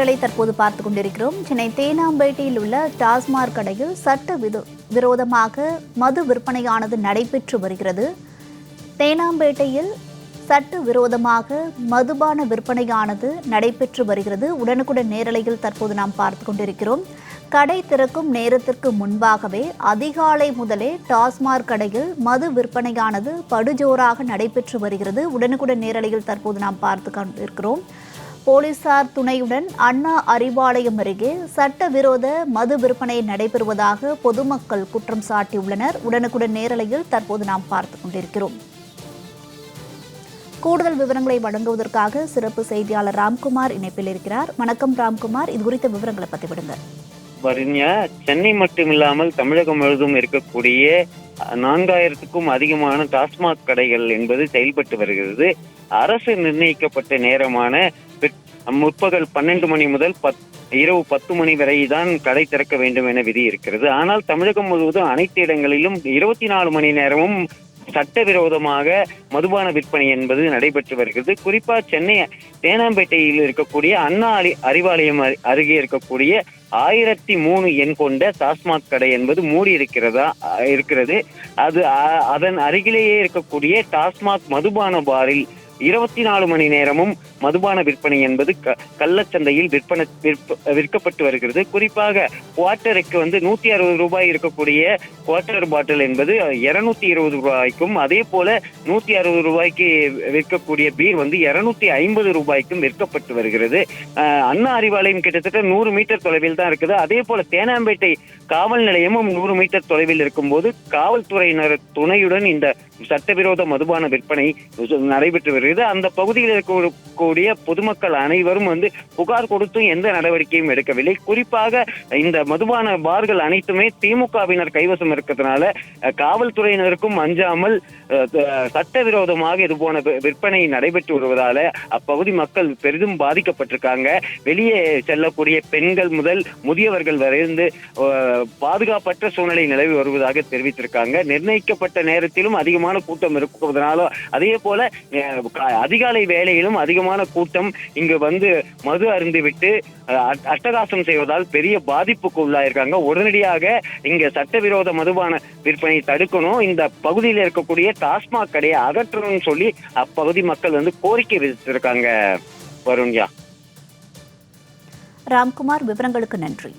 நேரலை தற்போது பார்த்து கொண்டிருக்கிறோம். சென்னை தேனாம்பேட்டையில் உள்ள டாஸ்மாக் கடையில் சட்ட விதோ விரோதமாக மது விற்பனையானது நடைபெற்று வருகிறது. தேனாம்பேட்டையில் சட்ட விரோதமாக மதுபான விற்பனையானது நடைபெற்று வருகிறது. உடனுக்குடன் நேரலையில் தற்போது நாம் பார்த்து கொண்டிருக்கிறோம். கடை திறக்கும் நேரத்திற்கு முன்பாகவே அதிகாலை முதலே டாஸ்மாக் கடையில் மது விற்பனையானது படுஜோராக நடைபெற்று வருகிறது. உடனுக்குடன் நேரலையில் தற்போது நாம் பார்த்து கொண்டிருக்கிறோம். போலீசார் துணையுடன் அண்ணா அறிவாலயம் அருகே சட்டவிரோத மது விற்பனை நடைபெறுவதாக பொதுமக்கள் குற்றம் சாட்டியுள்ளனர். உடனுக்குடன் நேரலையில் தற்போது நாம் பார்த்து கொண்டிருக்கிறோம். கூடுதல் விவரங்களை வழங்குவதற்காக சிறப்பு செய்தியாளர் ராம்குமார் இணைப்பில் இருக்கிறார். வணக்கம் ராம்குமார். இது குறித்த விவரங்களை பதிவிடுங்க வருண்யா சென்னை மட்டுமில்லாமல் தமிழகம் முழுவதும் இருக்கக்கூடிய நான்காயிரத்துக்கும் அதிகமான டாஸ்மாக் கடைகள் என்பது செயல்பட்டு வருகிறது. அரசு நிர்ணயிக்கப்பட்ட நேரமான முற்பகல் பன்னெண்டு மணி முதல் பத் இரவு பத்து மணி வரை தான் கடை திறக்க வேண்டும் என விதி இருக்கிறது. ஆனால் தமிழகம் முழுவதும் அனைத்து இடங்களிலும் இருபத்தி நாலு மணி நேரமும் சட்டவிரோதமாக மதுபான விற்பனை என்பது நடைபெற்று வருகிறது. குறிப்பா சென்னை தேனாம்பேட்டையில் இருக்கக்கூடிய அண்ணா அறிவாலயம் அருகே இருக்கக்கூடிய ஆயிரத்தி மூணு எண் கொண்ட டாஸ்மாக் கடை என்பது மூடி இருக்கிறதா இருக்கிறது. அது அதன் அருகிலேயே இருக்கக்கூடிய டாஸ்மாக் மதுபான பாரில் இருபத்தி நாலு மணி நேரமும் மதுபான விற்பனை என்பது க- கள்ளச்சந்தையில் விற்பனை விற்ப- விற்கப்பட்டு வருகிறது. குறிப்பாக குவார்ட்டருக்கு வந்து நூத்தி அறுபது ரூபாய் இருக்கக்கூடிய குவார்ட்டர் பாட்டில் என்பது இருநூத்தி இருபது ரூபாய்க்கும் அதே போல நூத்தி அறுபது ரூபாய்க்கு விற்கக்கூடிய பீர் வந்து இருநூத்தி ஐம்பது ரூபாய்க்கும் விற்கப்பட்டு வருகிறது. அண்ணா அறிவாலயம் கிட்டத்தட்ட நூறு மீட்டர் தொலைவில் தான் இருக்குது. அதே போல தேனாம்பேட்டை காவல் நிலையமும் நூறு மீட்டர் தொலைவில் இருக்கும்போது காவல்துறையினர் துணையுடன் இந்த சட்டவிரோத மதுபான விற்பனை நடைபெற்று வருகிறது. அந்த பகுதியில் இருக்கக்கூடிய பொதுமக்கள் அனைவரும் வந்து புகார் கொடுத்தும் எந்த நடவடிக்கையும் எடுக்கவில்லை. குறிப்பாக இந்த மதுபான பார்கள் அனைத்துமே திமுகவினர் கைவசம் இருக்கிறதுனால காவல்துறையினருக்கும் அஞ்சாமல் சட்டவிரோதமாக இது போன விற்பனை நடைபெற்று வருவதால அப்பகுதி மக்கள் பெரிதும் பாதிக்கப்பட்டிருக்காங்க. வெளியே செல்லக்கூடிய பெண்கள் முதல் முதியவர்கள் வரைந்து பாதுகாப்பற்ற சூழ்நிலை நிலவி வருவதாக தெரிவித்திருக்காங்க. நிர்ணயிக்கப்பட்ட நேரத்திலும் அதிகமான கூட்டம் இருப்பதனால அதே போல அதிகாலை வேளையிலும் அதிகமான கூட்டம் இங்கு வந்து மது அருந்துவிட்டு அட்டகாசம் செய்வதால் பெரிய பாதிப்புக்கு உள்ளாயிருக்காங்க. உடனடியாக இங்க சட்டவிரோத மதுபான விற்பனை தடுக்கணும். இந்த பகுதியில் இருக்கக்கூடிய டாஸ்மாக் கடையை அகற்றணும்னு சொல்லி அப்பகுதி மக்கள் வந்து கோரிக்கை விதித்திருக்காங்க வருண்யா. ராம்குமார் விவரங்களுக்கு நன்றி.